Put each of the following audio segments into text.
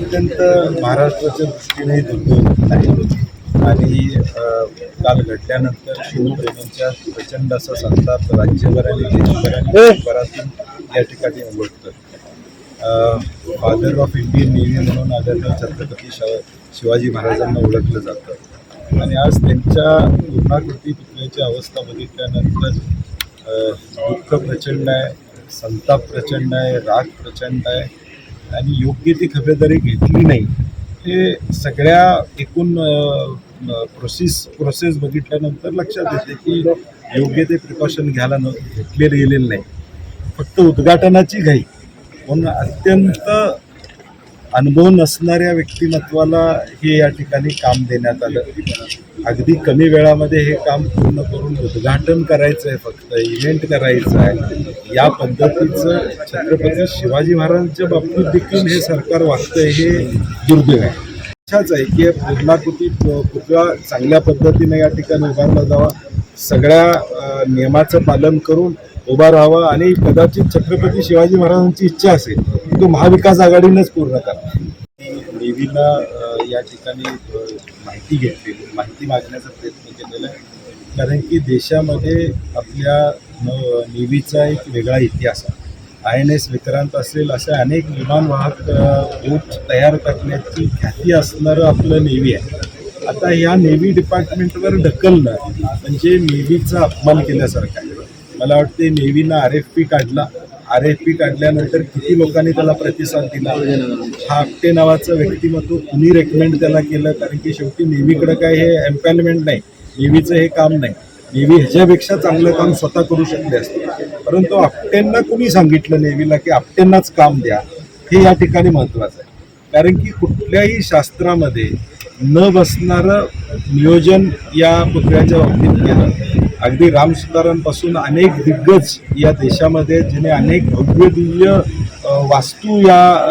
अत्यंत महाराष्ट्राच्या दृष्टीने दुर्दैव आहे आणि काल घडल्यानंतर शिवप्रेमींच्या प्रचंड असा संताप राज्यभर आणि देशभर आणि देशभरातून या ठिकाणी उमटतं फादर ऑफ इंडियन नेव्ही म्हणून आदरणीय छत्रपती शिव शिवाजी महाराजांना ओळखलं जातं. आणि आज त्यांच्या पूर्णाकृती पुतळ्याची अवस्था बघितल्यानंतर दुःख प्रचंड आहे संताप प्रचंड आहे राग प्रचंड आहे. आणि योग्य ती खबरदारी घेतली नाही हे सगळ्या एकूण प्रोसेस प्रोसेस बघितल्यानंतर लक्षात येते की योग्य ते प्रिकॉशन घ्यायला न घेतले गेलेले नाही. फक्त उद्घाटनाची घाई. म्हणून अत्यंत अनुभव नसणाऱ्या व्यक्तिमत्वाला हे या ठिकाणी काम देण्यात आलं. अगदी कमी वेळामध्ये हे काम पूर्ण करून उद्घाटन करायचं आहे फक्त इव्हेंट करायचं आहे या पद्धतीचं छत्रपती शिवाजी महाराजांच्या बाबतीत देखील हे सरकार वागतंय हे दुर्दैव आहे. इच्छाच आहे की पूर्णाकृती पुतळा चांगल्या पद्धतीने या ठिकाणी उभारला जावा. सगळ्या नियमाचं पालन करून उभा राहावा आणि कदाचित छत्रपती शिवाजी महाराजांची इच्छा असेल तो महाविकास आघाडीनंच पूर्ण करा नेव्हीला या ठिकाणी माहिती घेतलेली माहिती मागण्याचा प्रयत्न केलेला आहे. कारण की देशामध्ये आपल्या नेव्हीचा एक वेगळा इतिहास आहे. आय एन एस विक्रांत असेल अशा अनेक विमानवाहक बोट तयार करण्याची ख्याती असणारं आपलं नेव्ही आहे. आता या नेव्ही डिपार्टमेंटवर ढकलणं म्हणजे नेव्हीचा अपमान केल्यासारखं आहे. मला वाटते नेव्हीनं आर एफ पी काढला. आर एफ पी काढल्यानंतर किती लोकांनी त्याला प्रतिसाद दिला? हा आपटे नावाचं व्यक्तिमत्व कुणी रेकमेंड त्याला केलं? कारण की शेवटी नेव्हीकडं काय हे एम्पॅनमेंट नाही. नेव्हीचं हे काम नाही. नेव्ही ह्याच्यापेक्षा चांगलं काम स्वतः करू शकले असते. परंतु आपटेंना कुणी सांगितलं नेव्हीला की आपटेंनाच काम द्या? हे या ठिकाणी महत्त्वाचं आहे. कारण की कुठल्याही शास्त्रामध्ये न बसणारं नियोजन या पुतळ्याच्या बाबतीत केलं. अगदी रामसुतारांपासून अनेक दिग्गज या देशामध्ये जिने अनेक भव्य दिव्य वास्तू या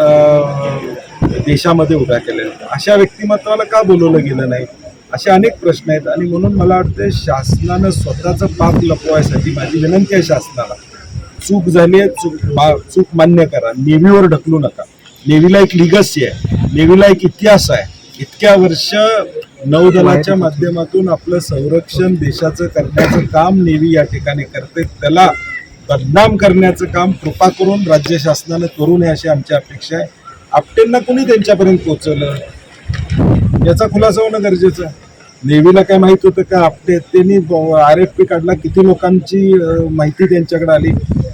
देशामध्ये उभ्या केल्या अशा व्यक्तिमत्वाला का बोलवलं गेलं नाही? असे अनेक प्रश्न आहेत आणि म्हणून मला वाटतं शासनानं स्वतःचं पाप लपवायसाठी माझी विनंती आहे शासनाला. चूक झाली आहे चूक मा- चूक मान्य करा. नेव्हीवर ढकलू नका. नेव्हीला एक लिगसी आहे. नेव्हीला एक इतिहास आहे. इतक्या वर्ष नौदलाच्या माध्यमातून आपलं संरक्षण देशाचं करण्याचं काम नेव्ही या ठिकाणी करते. त्याला बदनाम करण्याचं काम कृपा करून राज्य शासनानं करू नये अशी आमची अपेक्षा आहे. आपटेंना कोणी त्यांच्यापर्यंत पोहोचवलं? याचा खुलासा होणं गरजेचं आहे. नेव्हीला काय माहीत होतं का आपटे त्यांनी आर एफ पी काढला किती लोकांची माहिती त्यांच्याकडे आली?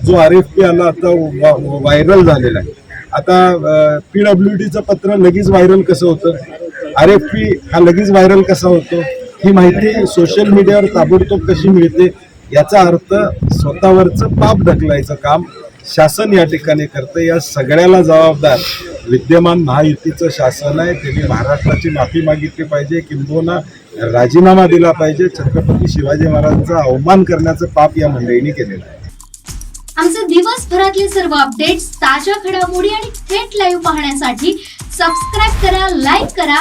जो आर एफ पी आला आता व्हायरल झालेला आहे. आता पी डब्ल्यू डीचं पत्र लगेच व्हायरल कसं होतं? आर एफ पी हा लगेच व्हायरल कसा होतो? ही माहिती सोशल मीडियावर ताबडतोब कशी मिळते याचा अर्थ स्वतःवरचं पाप ढकलायचं काम शासन या ठिकाणी करतं. या सगळ्याला जबाबदार विद्यमान महायुतीचं शासन आहे. त्यांनी महाराष्ट्राची माफी मागितली पाहिजे किंबहुना राजीनामा दिला पाहिजे. छत्रपती शिवाजी महाराजांचा अवमान करण्याचं पाप या मंडळीने केलेलं आहे. आमचे दिवसभरातले सर्व अपडेट्स ताज्या घडामोडी आणि थेट लाईव्ह पाहण्यासाठी सबस्क्राईब करा लाईक करा